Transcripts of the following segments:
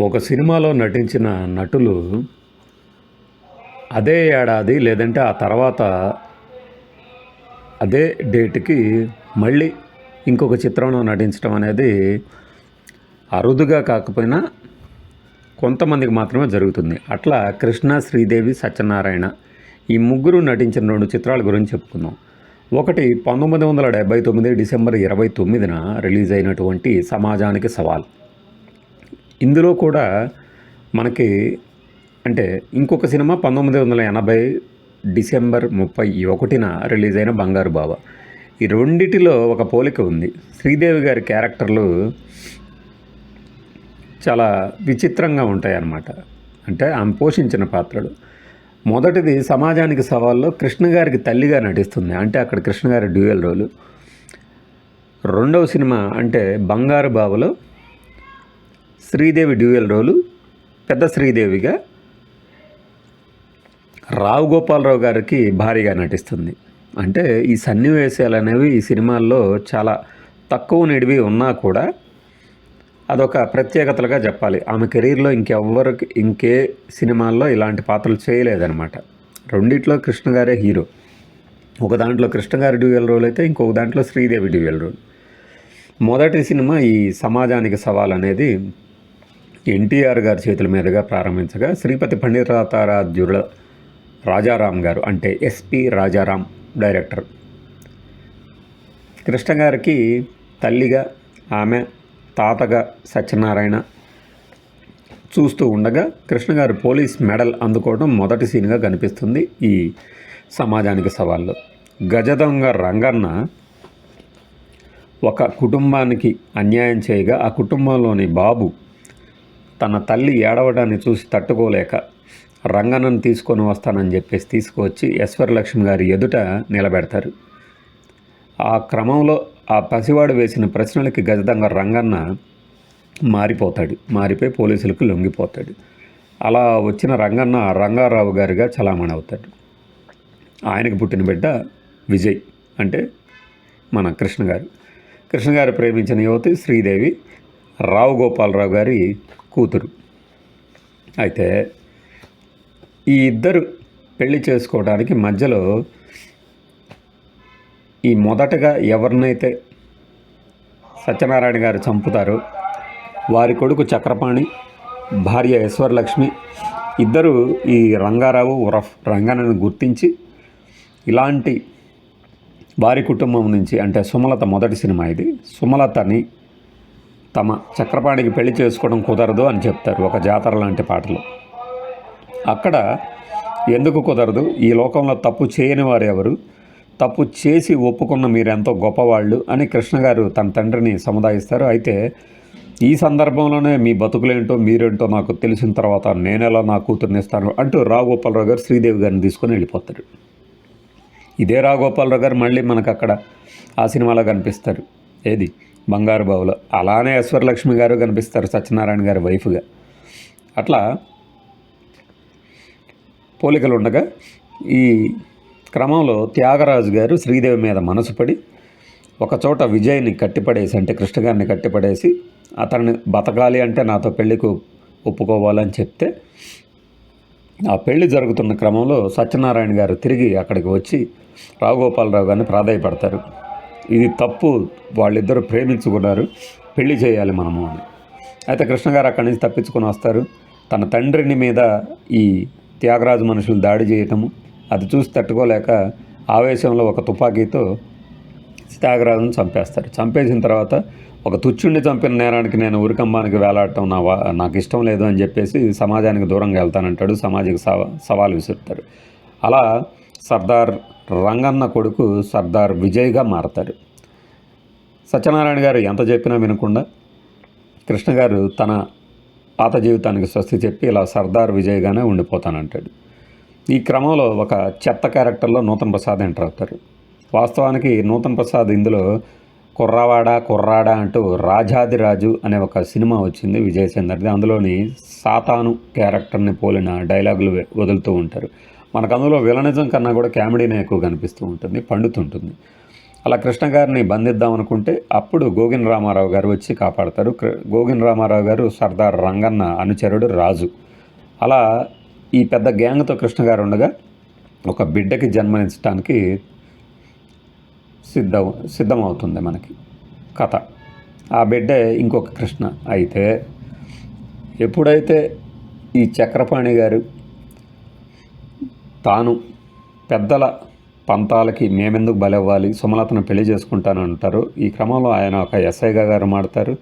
ఒక సినిమాలో నటించిన నటులు అదే ఏడాది లేదంటే ఆ తర్వాత అదే డేట్కి మళ్ళీ ఇంకొక చిత్రంలో నటించడం అనేది అరుదుగా కాకపోయినా కొంతమందికి మాత్రమే జరుగుతుంది. అట్లా కృష్ణ శ్రీదేవి సత్యనారాయణ ఈ ముగ్గురు నటించిన రెండు చిత్రాల గురించి చెప్పుకుందాం. ఒకటి పంతొమ్మిది వందల డెబ్బై తొమ్మిది డిసెంబర్ ఇరవై తొమ్మిదిన రిలీజ్ అయినటువంటి సమాజానికి సవాల్. ఇందులో కూడా మనకి అంటే ఇంకొక సినిమా పంతొమ్మిది వందల ఎనభై డిసెంబర్ ముప్పై ఒకటిన రిలీజ్ అయిన బంగారు బావ. ఈ రెండిటిలో ఒక పోలిక ఉంది. శ్రీదేవి గారి క్యారెక్టర్లు చాలా విచిత్రంగా ఉంటాయన్నమాట. అంటే ఆమె పోషించిన పాత్రలు. మొదటిది సమాజానికి సవాల్లో కృష్ణ గారికి తల్లిగా నటిస్తుంది. అంటే అక్కడ కృష్ణ గారి డ్యూయల్ రోలు. రెండవ సినిమా అంటే బంగారు బావలో శ్రీదేవి డ్యూయల్ రోలు పెద్ద శ్రీదేవిగా రావు గోపాలరావు గారికి భారీగా నటిస్తుంది. అంటే ఈ సన్నివేశాలు అనేవి ఈ సినిమాల్లో చాలా తక్కువ నిడివి ఉన్నా కూడా అదొక ప్రత్యేకతలుగా చెప్పాలి. ఆమె కెరీర్లో ఇంకెవ్వరికి ఇంకే సినిమాల్లో ఇలాంటి పాత్రలు చేయలేదన్నమాట. రెండిట్లో కృష్ణ గారే హీరో. ఒక దాంట్లో కృష్ణ గారి డ్యూయల్ రోల్ అయితే ఇంకొక దాంట్లో శ్రీదేవి డ్యూయల్ రోల్. మొదటి సినిమా ఈ సమాజానికి సవాల్ అనేది ఎన్టీఆర్ గారి చేతుల మీదుగా ప్రారంభించగా శ్రీపతి పండితారాధ్యుల రాజారాం గారు అంటే ఎస్పి రాజారాం డైరెక్టర్. కృష్ణ గారికి తల్లిగా ఆమె తాతగా సత్యనారాయణ చూస్తూ ఉండగా కృష్ణ గారు పోలీస్ మెడల్ అందుకోవడం మొదటి సీన్గా కనిపిస్తుంది ఈ సమాజానికి సవాళ్ళు. గజదొంగ రంగన్న ఒక కుటుంబానికి అన్యాయం చేయగా ఆ కుటుంబంలోని బాబు తన తల్లి ఏడవడాన్ని చూసి తట్టుకోలేక రంగన్నను తీసుకొని వస్తానని చెప్పేసి తీసుకువచ్చి ఈశ్వరలక్ష్మి గారి ఎదుట నిలబెడతారు. ఆ క్రమంలో ఆ పసివాడు వేసిన ప్రశ్నలకి గజదంగా రంగన్న మారిపోతాడు మారిపోయి పోలీసులకు లొంగిపోతాడు. అలా వచ్చిన రంగన్న రంగారావు గారిగా చలామణి అవుతాడు. ఆయనకు పుట్టిన బిడ్డ విజయ్ అంటే మన కృష్ణ గారు కృష్ణ గారు ప్రేమించిన యువతి శ్రీదేవి రావు గోపాలరావు గారి కూతురు. అయితే ఈ ఇద్దరు పెళ్ళి చేసుకోవడానికి మధ్యలో ఈ మొదటగా ఎవరినైతే సత్యనారాయణ గారు చంపుతారో వారి కొడుకు చక్రపాణి భార్య ఈశ్వరలక్ష్మి ఇద్దరు ఈ రంగారావు ఉరఫ్ రంగనను గుర్తించి ఇలాంటి వారి కుటుంబం నుంచి అంటే సుమలత మొదటి సినిమా ఇది. సుమలతని తమ చక్రపాణికి పెళ్ళి చేసుకోవడం కుదరదు అని చెప్తారు ఒక జాతర లాంటి పాటలు. అక్కడ ఎందుకు కుదరదు? ఈ లోకంలో తప్పు చేయని వారు ఎవరు? తప్పు చేసి ఒప్పుకున్న మీరెంతో గొప్పవాళ్ళు అని కృష్ణ గారు తన తండ్రిని సముదాయిస్తారు. అయితే ఈ సందర్భంలోనే మీ బతుకులేంటో మీరేంటో నాకు తెలిసిన తర్వాత నేనెలా నా కూతుర్ని ఇస్తాను అంటూ రాఘోపాలరావు గారు శ్రీదేవి గారిని తీసుకొని వెళ్ళిపోతారు. ఇదే రాఘోపాలరావు గారు మళ్ళీ మనకు అక్కడ ఆ సినిమాలో కనిపిస్తారు. ఏది? బంగారు బావులో. అలానే ఈశ్వరలక్ష్మి గారు కనిపిస్తారు సత్యనారాయణ గారి వైఫ్గా. అట్లా పోలికలు ఉండగా ఈ క్రమంలో త్యాగరాజు గారు శ్రీదేవి మీద మనసు పడి ఒకచోట విజయ్ని కట్టిపడేసి అంటే కృష్ణ గారిని కట్టిపడేసి అతన్ని బతకాలి అంటే నాతో పెళ్ళికి ఒప్పుకోవాలని చెప్తే ఆ పెళ్ళి జరుగుతున్న క్రమంలో సత్యనారాయణ గారు తిరిగి అక్కడికి వచ్చి రావుగోపాలరావు గారిని ప్రాధాయపడతారు. ఇది తప్పు. వాళ్ళిద్దరూ ప్రేమించుకున్నారు. పెళ్ళి చేయాలి మనము అని. అయితే కృష్ణ గారు అక్కడి నుంచి తప్పించుకొని వస్తారు. తన తండ్రిని మీద ఈ త్యాగరాజు మనుషులు దాడి చేయటము అది చూసి తట్టుకోలేక ఆవేశంలో ఒక తుపాకీతో త్యాగరాజును చంపేస్తారు. చంపేసిన తర్వాత ఒక తుచ్చుండి చంపిన నేరానికి నేను ఊరికంబానికి వేలాడటం నా నాకు ఇష్టం లేదు అని చెప్పేసి సమాజానికి దూరంగా వెళ్తానంటాడు. సమాజానికి సవా సవాలు విసురుతారు. అలా సర్దార్ రంగన్న కొడుకు సర్దార్ విజయ్గా మారతారు సత్యనారాయణ గారు ఎంత చెప్పినా వినకుండా కృష్ణ గారు తన పాత జీవితానికి స్వస్తి చెప్పి ఇలా సర్దార్ విజయ్గానే ఉండిపోతానంటాడు. ఈ క్రమంలో ఒక చెత్త క్యారెక్టర్లో నూతన్ ప్రసాద్ ఎంటర్ అవుతారు. వాస్తవానికి నూతన్ ప్రసాద్ ఇందులో కుర్రవాడ కుర్రాడ అంటూ రాజాదిరాజు అనే ఒక సినిమా వచ్చింది విజయ్ చందర్ది. అందులోని సాతాను క్యారెక్టర్ని పోలిన డైలాగులు వదులుతూ ఉంటారు. మనకు అందులో విలనిజం కన్నా కూడా కామెడీనే ఎక్కువ కనిపిస్తూ ఉంటుంది పండుతుంటుంది. అలా కృష్ణ గారిని బంధిద్దాం అనుకుంటే అప్పుడు గోగిన్ రామారావు గారు వచ్చి కాపాడతారు. గోగిన్ రామారావు గారు సర్దార్ రంగన్న అనుచరుడు రాజు. అలా ఈ పెద్ద గ్యాంగ్తో కృష్ణ గారు ఉండగా ఒక బిడ్డకి జన్మనించడానికి సిద్ధం సిద్ధమవుతుంది మనకి కథ. ఆ బిడ్డే ఇంకొక కృష్ణ అయితే ఎప్పుడైతే ఈ చక్రపాణి గారు తాను పెద్దల పంతాలకి మేమెందుకు బలవ్వాలి సుమలతను పెళ్ళి చేసుకుంటాను అంటారు. ఈ క్రమంలో ఆయన ఒక ఎస్ఐగా గారు మాడతారు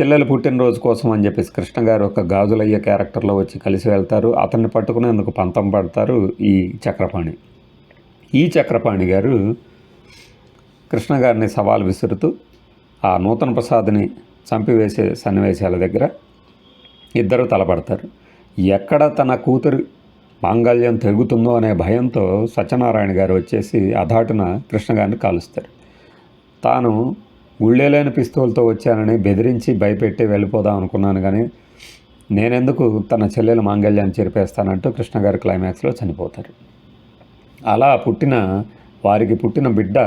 చెల్లెలు పుట్టినరోజు కోసం అని చెప్పేసి కృష్ణ గారు ఒక గాజులయ్య క్యారెక్టర్లో వచ్చి కలిసి వెళ్తారు. అతన్ని పట్టుకునేందుకు పంతం పడతారు ఈ చక్రపాణి. ఈ చక్రపాణి గారు కృష్ణ గారిని సవాల్ విసురుతూ ఆ నూతన ప్రసాద్ని చంపివేసే సన్నివేశాల దగ్గర ఇద్దరు తలపడతారు. ఎక్కడ తన కూతురు మాంగళ్యం తెగుతుందో అనే భయంతో సత్యనారాయణ గారు వచ్చేసి అధాటున కృష్ణ గారిని కాలుస్తారు. తాను గుళ్ళేలేని పిస్తూలతో వచ్చానని బెదిరించి భయపెట్టి వెళ్ళిపోదాం అనుకున్నాను కానీ నేనెందుకు తన చెల్లెల మాంగళ్యాన్ని చెరిపేస్తానంటూ కృష్ణగారు క్లైమాక్స్లో చనిపోతారు. అలా పుట్టిన వారికి పుట్టిన బిడ్డ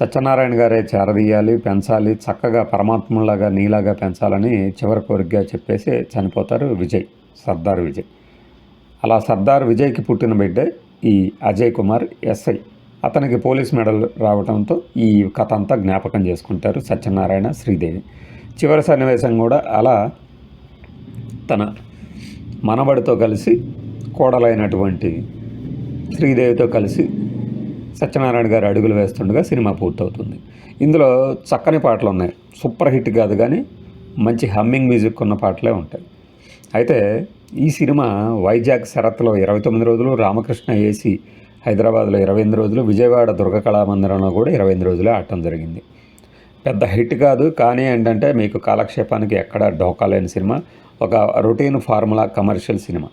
సత్యనారాయణ గారే చేరదీయాలి పెంచాలి చక్కగా పరమాత్మలాగా నీలాగా పెంచాలని చివరి కోరికగా చెప్పేసి చనిపోతారు విజయ్ సర్దార్ విజయ్. అలా సర్దార్ విజయ్కి పుట్టిన బిడ్డే ఈ అజయ్ కుమార్ ఎస్ఐ. అతనికి పోలీస్ మెడల్ రావడంతో ఈ కథ అంతా జ్ఞాపకం చేసుకుంటారు సత్యనారాయణ శ్రీదేవి. చివరి సన్నివేశం కూడా అలా తన మనబడితో కలిసి కోడలైనటువంటి శ్రీదేవితో కలిసి సత్యనారాయణ గారు అడుగులు వేస్తుండగా సినిమా పూర్తవుతుంది. ఇందులో చక్కని పాటలు ఉన్నాయి. సూపర్ హిట్ కాదు కానీ మంచి హమ్మింగ్ మ్యూజిక్ ఉన్న పాటలే ఉంటాయి. అయితే ఈ సినిమా వైజాగ్ శరత్లో ఇరవై తొమ్మిది రోజులు రామకృష్ణ ఏసీ హైదరాబాద్లో ఇరవై ఎనిమిది రోజులు విజయవాడ దుర్గ కళామందిరంలో కూడా ఇరవై ఎనిమిది రోజులు ఆడటం జరిగింది. పెద్ద హిట్ కాదు కానీ ఏంటంటే మీకు కాలక్షేపానికి ఎక్కడ డోకా లేని సినిమా ఒక రొటీన్ ఫార్ములా కమర్షియల్ సినిమా.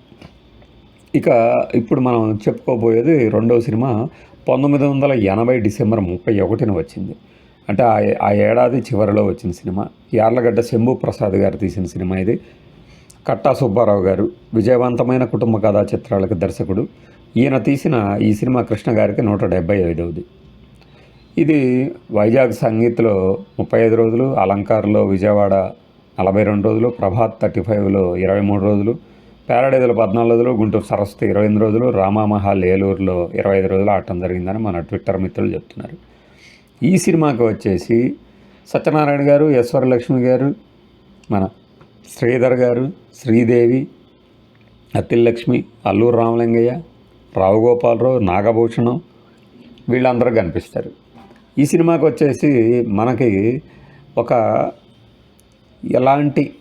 ఇక ఇప్పుడు మనం చెప్పుకోబోయేది రెండవ సినిమా పంతొమ్మిది వందల ఎనభై డిసెంబర్ ముప్పై ఒకటిన వచ్చింది. అంటే ఆ ఆ ఏడాది చివరిలో వచ్చిన సినిమా. యార్లగడ్డ శంభు ప్రసాద్ గారు తీసిన సినిమా ఇది. కట్టా సుబ్బారావు గారు విజయవంతమైన కుటుంబ కథా చిత్రాలకు దర్శకుడు. ఈయన తీసిన ఈ సినిమా కృష్ణ గారికి నూట డెబ్బై ఐదవది. ఇది వైజాగ్ సంగీత్లో ముప్పై ఐదు రోజులు అలంకార్లో విజయవాడ నలభై రెండు రోజులు ప్రభాత్ థర్టీ ఫైవ్లో ఇరవై మూడు రోజులు ప్యారడైజులో పద్నాలుగు రోజులు గుంటూరు సరస్వతి ఇరవై ఎనిమిది రోజులు రామామహల్ ఏలూరులో ఇరవై ఐదు రోజులు ఆడటం జరిగిందని మన ట్విట్టర్ మిత్రులు చెప్తున్నారు. ఈ సినిమాకి వచ్చేసి సత్యనారాయణ గారు ఈశ్వరలక్ష్మి గారు మన శ్రీధర్ గారు శ్రీదేవి అతిలక్ష్మి అల్లూరు రామలింగయ్య రావుగోపాలరావు నాగభూషణం వీళ్ళందరూ కనిపిస్తారు. ఈ సినిమాకి వచ్చేసి మనకి ఒక ఎలాంటి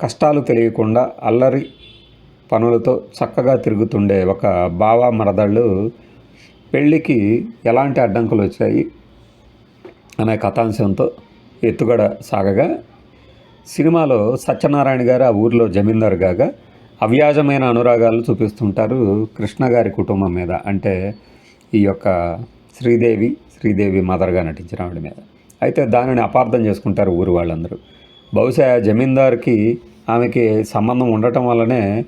కష్టాలు తెలియకుండా అల్లరి పనులతో చక్కగా తిరుగుతుండే ఒక బావ మరదళ్ళు పెళ్ళికి ఎలాంటి అడ్డంకులు వచ్చాయి అనే కథాంశంతో ఎత్తుగడ సాగగా సినిమాలో సత్యనారాయణ గారు ఆ ఊరిలో జమీందారు కాగా అవ్యాజమైన అనురాగాలు చూపిస్తుంటారు కృష్ణ గారి కుటుంబం మీద. అంటే ఈ యొక్క శ్రీదేవి శ్రీదేవి మదర్గా నటించిన ఆవిడ మీద. అయితే దానిని అపార్థం చేసుకుంటారు ఊరు వాళ్ళందరూ. బహుశా జమీందార్కి ఆమెకి సంబంధం ఉండటం వల్లనే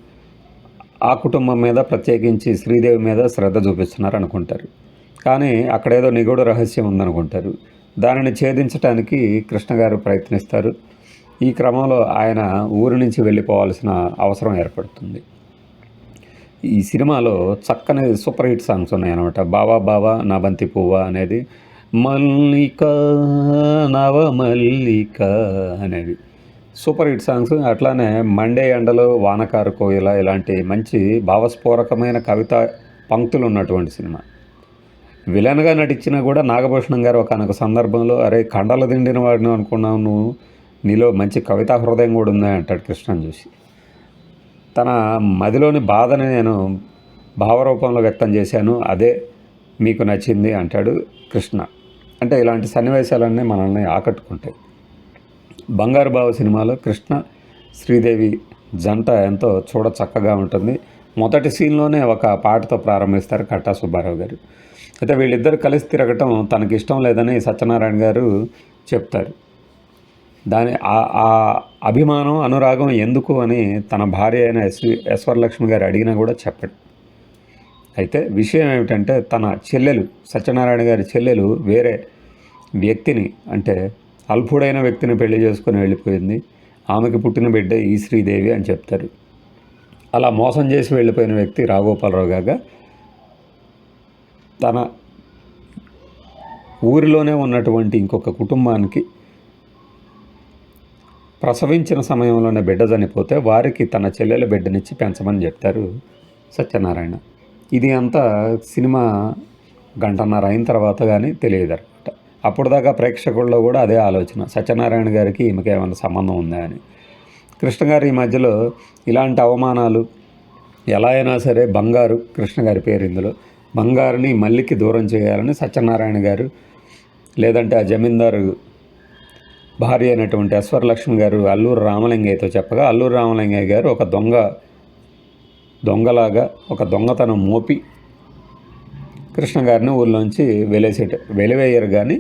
ఆ కుటుంబం మీద ప్రత్యేకించి శ్రీదేవి మీద శ్రద్ధ చూపిస్తున్నారు అనుకుంటారు. కానీ అక్కడేదో నిగూఢ రహస్యం ఉందనుకుంటారు. దానిని ఛేదించడానికి కృష్ణ గారు ప్రయత్నిస్తారు. ఈ క్రమంలో ఆయన ఊరి నుంచి వెళ్ళిపోవాల్సిన అవసరం ఏర్పడుతుంది. ఈ సినిమాలో చక్కని సూపర్ హిట్ సాంగ్స్ ఉన్నాయన్నమాట. బావా బావా నా బంతి పువ్వ అనేది మల్లిక నవ మల్లిక అనేది. సూపర్ హిట్ సాంగ్స్ అట్లానే మండే ఎండలో వానకారు కోయిల ఇలాంటి మంచి భావస్ఫోరకమైన కవిత పంక్తులు ఉన్నటువంటి సినిమా. విలన్గా నటించినా కూడా నాగభూషణం గారు ఒకనొక సందర్భంలో అరే కండలు దిండిన వాడిని అనుకున్నావు నువ్వు. నీలో మంచి కవితా హృదయం కూడా ఉంది అంటాడు కృష్ణను చూసి. తన మదిలోని బాధని నేను భావరూపంలో వ్యక్తం చేశాను అదే మీకు నచ్చింది అంటాడు కృష్ణ. అంటే ఇలాంటి సన్నివేశాలన్నీ మనల్ని ఆకట్టుకుంటాయి. బంగారు బావ సినిమాలో కృష్ణ శ్రీదేవి జంట ఎంతో చూడ చక్కగా ఉంటుంది. మొదటి సీన్లోనే ఒక పాటతో ప్రారంభిస్తారు కట్టా సుబ్బారావు గారు. అయితే వీళ్ళిద్దరు కలిసి తిరగటం తనకి ఇష్టం లేదని సత్యనారాయణ గారు చెప్తారు. దాని ఆ- ఆ అభిమానం అనురాగం ఎందుకు అని తన భార్య అయిన ఎస్ ఎస్వరలక్ష్మి గారు అడిగినా కూడా చెప్పడు. అయితే విషయం ఏమిటంటే తన చెల్లెలు సత్యనారాయణ గారి చెల్లెలు వేరే వ్యక్తిని అంటే అల్పుడైన వ్యక్తిని పెళ్ళి చేసుకుని వెళ్ళిపోయింది. ఆమెకి పుట్టిన బిడ్డ ఈ శ్రీదేవి అని చెప్తారు. అలా మోసం చేసి వెళ్ళిపోయిన వ్యక్తి రాఘోపాలరావు గాగా తన ఊరిలోనే ఉన్నటువంటి ఇంకొక కుటుంబానికి ప్రసవించిన సమయంలోనే బిడ్డ చనిపోతే వారికి తన చెల్లెల బిడ్డనిచ్చి పెంచమని చెప్తారు సత్యనారాయణ. ఇది అంతా సినిమా గంటన్నర అయిన తర్వాత కానీ తెలియదు అనమాట అప్పుడు దాకా ప్రేక్షకుల్లో కూడా అదే ఆలోచన. సత్యనారాయణ గారికి ఈమెకి ఏమైనా సంబంధం ఉందా అని. కృష్ణ గారు ఈ మధ్యలో ఇలాంటి అవమానాలు ఎలా అయినా సరే బంగారు కృష్ణ గారి పేరు ఇందులో. బంగారుని మల్లికి దూరం చేయాలని సత్యనారాయణ గారు లేదంటే ఆ జమీందారు భార్య అయినటువంటి అశ్వరలక్ష్మి గారు అల్లూరు రామలింగయ్యతో చెప్పగా అల్లూరు రామలింగయ్య గారు ఒక దొంగ దొంగలాగా ఒక దొంగతనం మోపి కృష్ణ గారిని ఊళ్ళోంచి వెలేసేట వెలివేయరు కానీ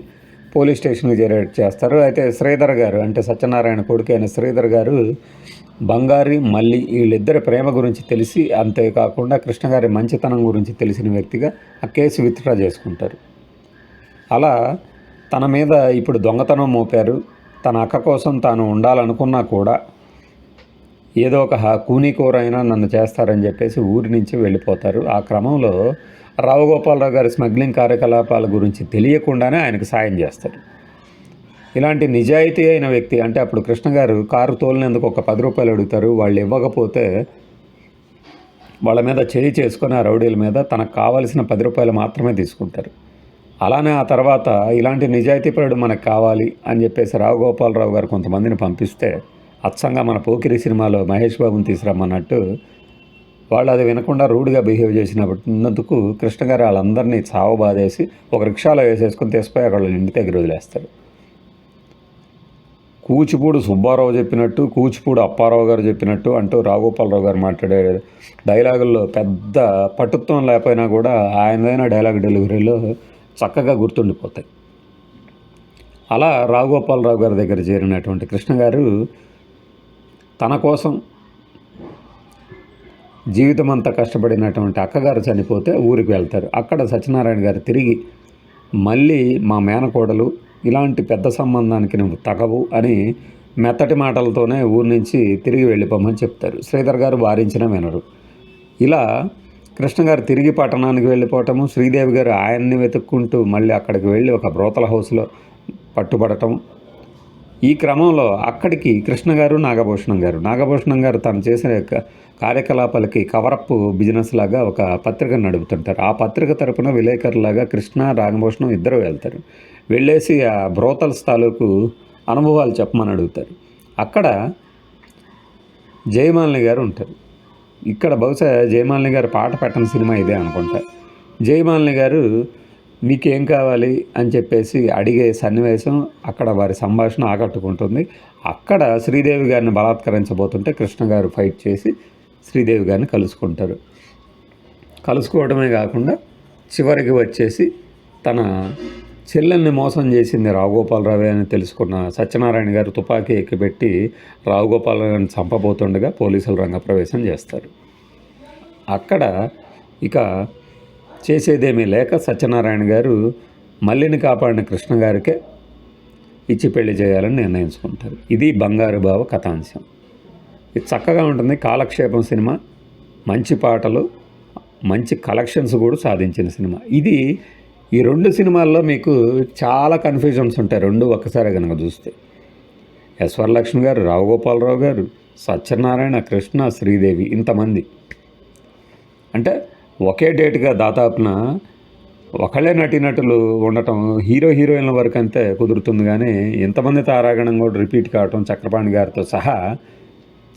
పోలీస్ స్టేషన్కి చేరేట్ చేస్తారు. అయితే శ్రీధర్ గారు అంటే సత్యనారాయణ కొడుకు అయిన శ్రీధర్ గారు బంగారి మల్లి వీళ్ళిద్దరి ప్రేమ గురించి తెలిసి అంతేకాకుండా కృష్ణ గారి మంచితనం గురించి తెలిసిన వ్యక్తిగా ఆ కేసు విత్డ్రా చేసుకుంటారు. అలా తన మీద ఇప్పుడు దొంగతనం మోపారు. తన అక్క కోసం తాను ఉండాలనుకున్నా కూడా ఏదో ఒక కూనీకూరైనా నన్ను చేస్తారని చెప్పేసి ఊరి నుంచి వెళ్ళిపోతారు. ఆ క్రమంలో రావుగోపాలరావు గారి స్మగ్లింగ్ కార్యకలాపాల గురించి తెలియకుండానే ఆయనకు సాయం చేస్తారు. ఇలాంటి నిజాయితీ అయిన వ్యక్తి అంటే అప్పుడు కృష్ణ గారు కారు తోలినందుకు ఒక పది రూపాయలు అడుగుతారు. వాళ్ళు ఇవ్వకపోతే వాళ్ళ మీద చేయి చేసుకొని ఆ రౌడీల మీద తనకు కావలసిన పది రూపాయలు మాత్రమే తీసుకుంటారు. అలానే ఆ తర్వాత ఇలాంటి నిజాయితీపరుడు మనకు కావాలి అని చెప్పేసి రావుగోపాలరావు గారు కొంతమందిని పంపిస్తే అచ్చంగా మన పోకిరి సినిమాలో మహేష్ బాబుని తీసుకురమ్మన్నట్టు వాళ్ళు అది వినకుండా రూడ్గా బిహేవ్ చేసినప్పుడు కృష్ణ గారు వాళ్ళందరినీ చావు బాధేసి ఒక రిక్షాలో వేసేసుకుని తెసిపోయి అక్కడ ఇంటి దగ్గర వదిలేస్తారు. కూచిపూడు సుబ్బారావు చెప్పినట్టు కూచిపూడు అప్పారావు గారు చెప్పినట్టు అంటూ రాఘోపాలరావు గారు మాట్లాడే డైలాగుల్లో పెద్ద పటుత్వం లేకపోయినా కూడా ఆయనదైన డైలాగ్ డెలివరీలో చక్కగా గుర్తుండిపోతాయి. అలా రాఘోపాలరావు గారి దగ్గర చేరినటువంటి కృష్ణ గారు తన కోసం జీవితం అంతా కష్టపడినటువంటి అక్కగారు చనిపోతే ఊరికి వెళ్తారు. అక్కడ సత్యనారాయణ గారు తిరిగి మళ్ళీ మా మేనకోడలు ఇలాంటి పెద్ద సంబంధానికి నువ్వు తగవు అని మెత్తటి మాటలతోనే ఊరి నుంచి తిరిగి వెళ్ళిపోమని చెప్తారు. శ్రీధర్ గారు వారించిన వినరు. ఇలా కృష్ణ గారు తిరిగి పట్టణానికి వెళ్ళిపోవటము శ్రీదేవి గారు ఆయన్ని వెతుక్కుంటూ మళ్ళీ అక్కడికి వెళ్ళి ఒక బ్రోతల హౌస్లో పట్టుబడటం. ఈ క్రమంలో అక్కడికి కృష్ణ గారు నాగభూషణం గారు. నాగభూషణం గారు తను చేసిన కార్యకలాపాలకి కవరప్ బిజినెస్ లాగా ఒక పత్రిక నడుపుతుంటారు. ఆ పత్రిక తరపున విలేకరులాగా కృష్ణ నాగభూషణం ఇద్దరు వెళ్తారు. వెళ్ళేసి ఆ బ్రోతల్స్ తాలూకు అనుభవాలు చెప్పమని అడుగుతారు. అక్కడ జయమాలిని గారు ఉంటారు. ఇక్కడ బహుశా జయమాలిని గారు పాట పెట్టని సినిమా ఇదే అనుకుంటా. జయమాలిని గారు మీకేం కావాలి? అని చెప్పేసి అడిగే సన్నివేశం అక్కడ వారి సంభాషణ ఆకట్టుకుంటుంది. అక్కడ శ్రీదేవి గారిని బలాత్కరించబోతుంటే కృష్ణ గారు ఫైట్ చేసి శ్రీదేవి గారిని కలుసుకుంటారు. కలుసుకోవడమే కాకుండా చివరికి వచ్చేసి తన చెల్లెల్ని మోసం చేసింది రావుగోపాలరావు అని తెలుసుకున్న సత్యనారాయణ గారు తుపాకీ ఎక్కిపెట్టి రావుగోపాలరావుని చంపబోతుండగా పోలీసులు రంగప్రవేశం చేస్తారు. అక్కడ ఇక చేసేదేమీ లేక సత్యనారాయణ గారు మల్లిని కాపాడిన కృష్ణ గారికే ఇచ్చి పెళ్ళి చేయాలని నిర్ణయించుకుంటారు. ఇది బంగారు బావ కథాంశం. ఇది చక్కగా ఉంటుంది. కాలక్షేపం సినిమా మంచి పాటలు మంచి కలెక్షన్స్ కూడా సాధించిన సినిమా. ఇది ఈ రెండు సినిమాల్లో మీకు చాలా కన్ఫ్యూజన్స్ ఉంటాయి. రెండు ఒక్కసారి కనుక చూస్తే. ఎస్వర్ లక్ష్మి గారు రావు గోపాలరావు గారు సత్యనారాయణ కృష్ణ శ్రీదేవి ఇంతమంది. అంటే ఒకే డేట్గా దాదాపున ఒకళ్ళే నటీనటులు ఉండటం హీరో హీరోయిన్ల వరకు అంతే కుదురుతుంది. కానీ ఇంతమంది తారాగణం కూడా రిపీట్ కావటం చక్రపాణి గారితో సహా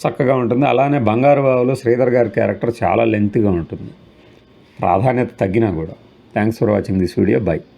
చక్కగా ఉంటుంది. అలానే బంగారు బాబులో శ్రీధర్ గారి క్యారెక్టర్ చాలా లెంత్గా ఉంటుంది. ప్రాధాన్యత తగ్గినా కూడా. Thanks for watching this video. Bye.